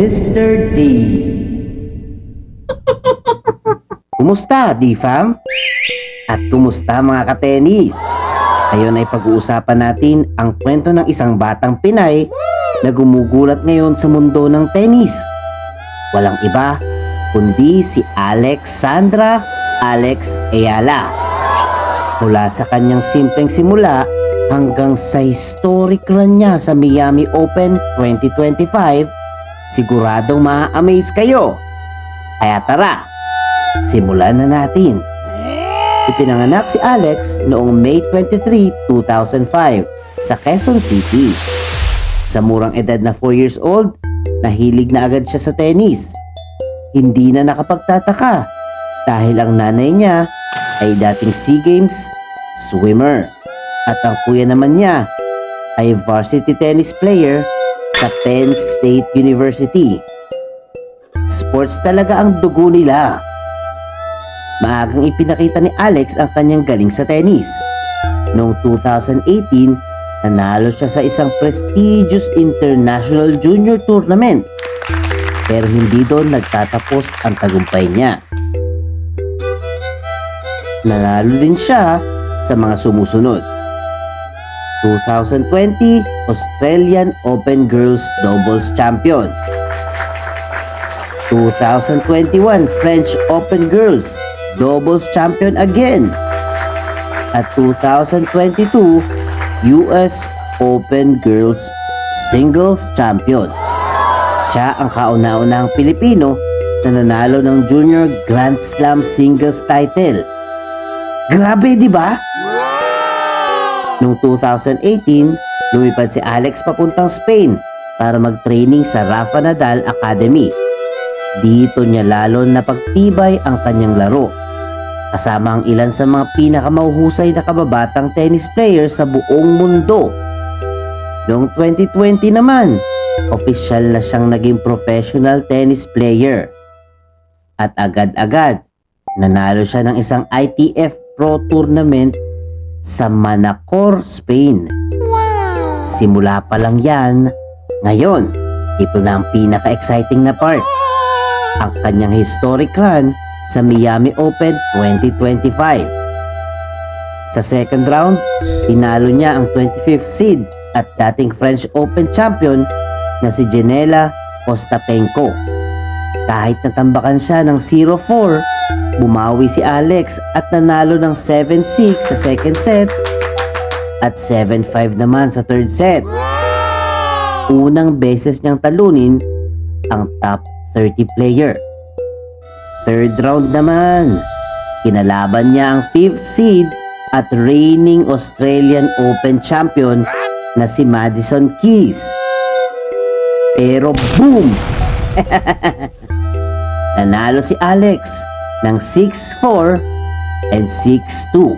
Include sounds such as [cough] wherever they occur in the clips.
Mr. D. Kumusta, D-Fam? At kumusta mga katenis? Ngayon ay pag-uusapan natin ang kwento ng isang batang Pinay na gumugulat ngayon sa mundo ng tennis. Walang iba kundi si Alexandra Alex Ayala. Mula sa kanyang simpleng simula hanggang sa historic run niya sa Miami Open 2025, siguradong ma-amaze kayo. Kaya tara, simulan na natin. Ipinanganak si Alex noong May 23, 2005 sa Quezon City. Sa murang edad na 4 years old, nahilig na agad siya sa tennis. Hindi na nakapagtataka dahil ang nanay niya ay dating SEA Games swimmer at ang kuya naman niya ay varsity tennis player sa Penn State University. Sports talaga ang dugo nila. Maagang ipinakita ni Alex ang kanyang galing sa tennis. Noong 2018, nanalo siya sa isang prestigious international junior tournament. Pero hindi doon nagtatapos ang tagumpay niya. Nanalo din siya sa mga sumusunod. 2020 Australian Open Girls Doubles Champion. 2021 French Open Girls Doubles Champion again. At 2022 US Open Girls Singles Champion. Siya ang kauna-unahang Pilipino na nanalo ng Junior Grand Slam Singles title. Grabe, di ba? Noong 2018, lumipad si Alex papuntang Spain para mag-training sa Rafa Nadal Academy. Dito niya lalo napagtibay ang kanyang laro. Kasama ang ilan sa mga pinakamauhusay na kababatang tennis player sa buong mundo. Noong 2020 naman, official na siyang naging professional tennis player. At agad-agad, nanalo siya ng isang ITF Pro Tournament sa Manacor, Spain. Simula pa lang yan. Ngayon, ito na ang pinaka-exciting na part. Ang kanyang historic run sa Miami Open 2025. Sa second round, tinalo niya ang 25th seed at dating French Open champion na si Janela Ostapenko. Kahit natambakan siya ng 0-4, bumawi si Alex at nanalo ng 7-6 sa second set at 7-5 naman sa third set. Unang beses niyang talunin ang top 30 player. Third round naman, kinalaban niya ang 5th seed at reigning Australian Open champion na si Madison Keys. Pero boom! [laughs] Nanalo si Alex ng 6-4 and 6-2.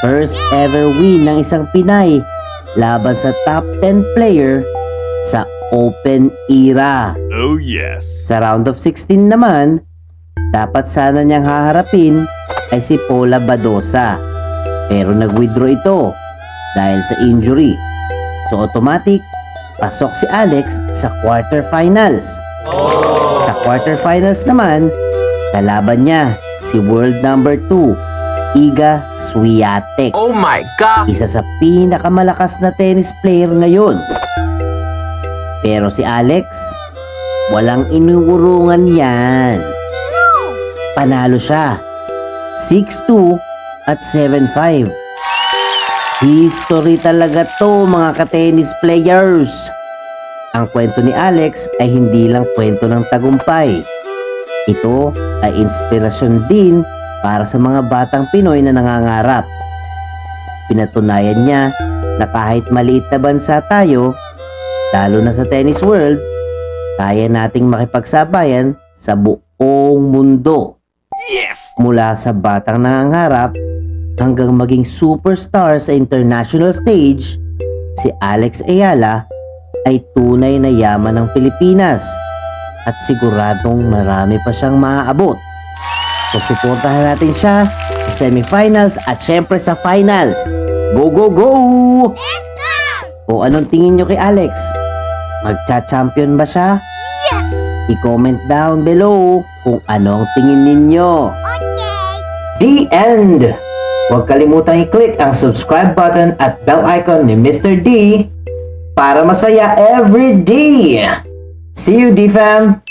First ever win ng isang Pinay laban sa top 10 player sa Open era. Oh, yes. Sa round of 16 naman, dapat sana niyang haharapin ay si Paula Badosa. Pero nag-withdraw ito dahil sa injury. So automatic, pasok si Alex sa quarterfinals. Sa quarterfinals naman, kalaban niya si world number 2, Iga Swiatek. Oh my God! Isa sa pinakamalakas na tennis player ngayon. Pero si Alex, walang inuurungan yan. Panalo siya. 6-2 at 7-5. History talaga to mga ka-tennis players. Ang kwento ni Alex ay hindi lang kwento ng tagumpay. Ito ay inspirasyon din para sa mga batang Pinoy na nangangarap. Pinatunayan niya na kahit maliit na bansa tayo, lalo na sa tennis world, kaya nating makipagsabayan sa buong mundo. Yes! Mula sa batang nangangarap hanggang maging superstar sa international stage, si Alex Ayala ay tunay na yaman ng Pilipinas at siguradong marami pa siyang maaabot. So suportahan natin siya sa semifinals at syempre sa finals. Go, go, go! O anong tingin nyo kay Alex? Magcha-champion ba siya I-comment down below kung anong tingin ninyo. The end! Huwag kalimutang i-click ang subscribe button at bell icon ni Mr. D para masaya every day! See you, D-Fam!